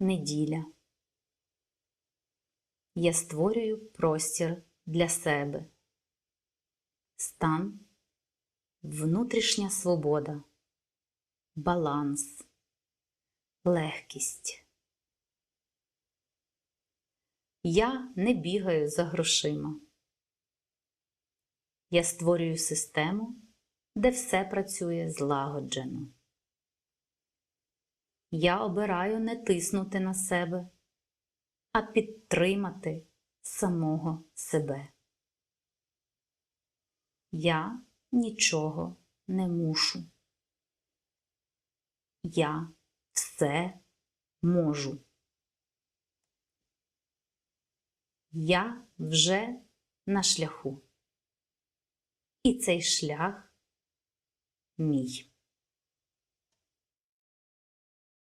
неділя. Я створюю простір для себе. Стан, внутрішня свобода, баланс, легкість. Я не бігаю за грошима. Я створюю систему, де все працює злагоджено. Я обираю не тиснути на себе, а підтримати самого себе. Я нічого не мушу. Я все можу. Я вже на шляху. І цей шлях мій.